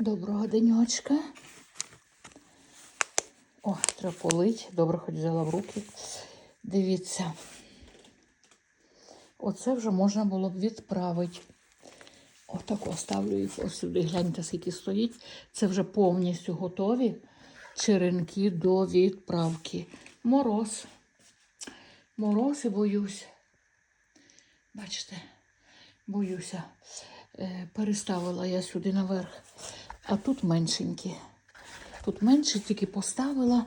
Доброго денечка. О, треба полить. Добре, хоч взяла в руки. Дивіться. Оце вже можна було б відправити. Отак оставлю їх ось сюди. Гляньте, скільки стоїть. Це вже повністю готові черенки до відправки. Мороз. Мороз і боюсь. Бачите, боюся. Е, переставила я сюди наверх. А тут меншенькі. Тут менше тільки поставила.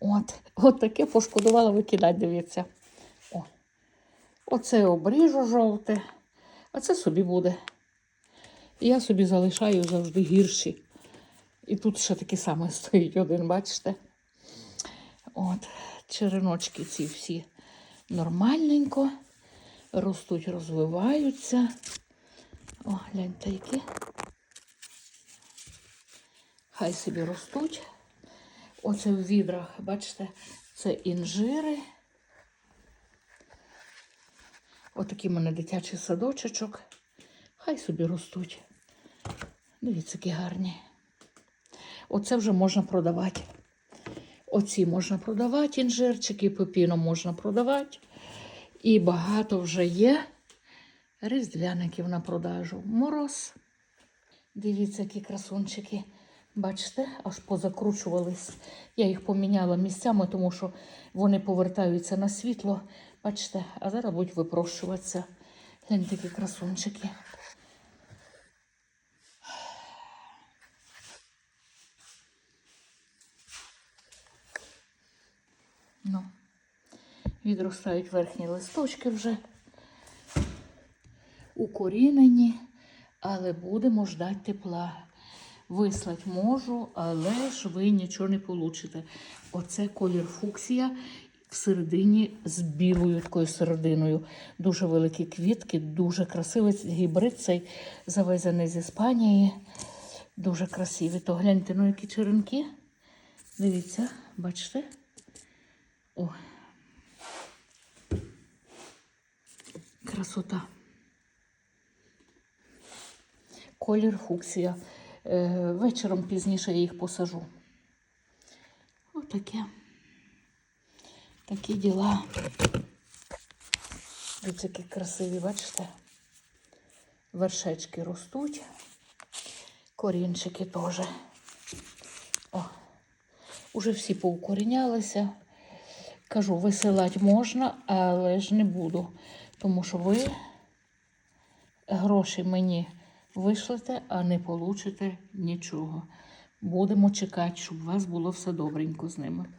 От, от таке пошкодувала викидати, дивіться. О. Оце обріжу жовте, а це собі буде. Я собі залишаю завжди гірші. І тут ще такий самий стоїть один, бачите? От, череночки ці всі нормальненько ростуть, розвиваються. О, гляньте, які. Хай собі ростуть. Оце в відрах, бачите, це інжири. Отакий в мене дитячий садочечок. Хай собі ростуть. Дивіться, які гарні. Оце вже можна продавати. Оці можна продавати, інжирчики, пепіно можна продавати. І багато вже є різдвяників на продажу. Мороз. Дивіться, які красунчики. Бачите, аж позакручувались. Я їх поміняла місцями, тому що вони повертаються на світло. Бачите, а зараз будуть випрощуватися. Гляньте, які красунчики. Ну, відростають верхні листочки вже укорінені, але будемо ждати тепла. Вислать можу, але ж ви нічого не получите. Оце колір фуксія всередині з білою такою серединою. Дуже великі квітки, дуже красивий гібрид цей завезений з Іспанії. Дуже красивий. То гляньте, ну які черенки. Дивіться, бачите? О. Красота. Колір фуксія. Е, вечором пізніше я їх посажу. Отаке. Такі діла. Дивіться, які красиві, бачите? Вершечки ростуть, корінчики теж. О, уже всі поукорінялися. Кажу, висилати можна, але ж не буду, тому що ви гроші мені вишлете, а не получите нічого. Будемо чекати, щоб у вас було все добренько з ними.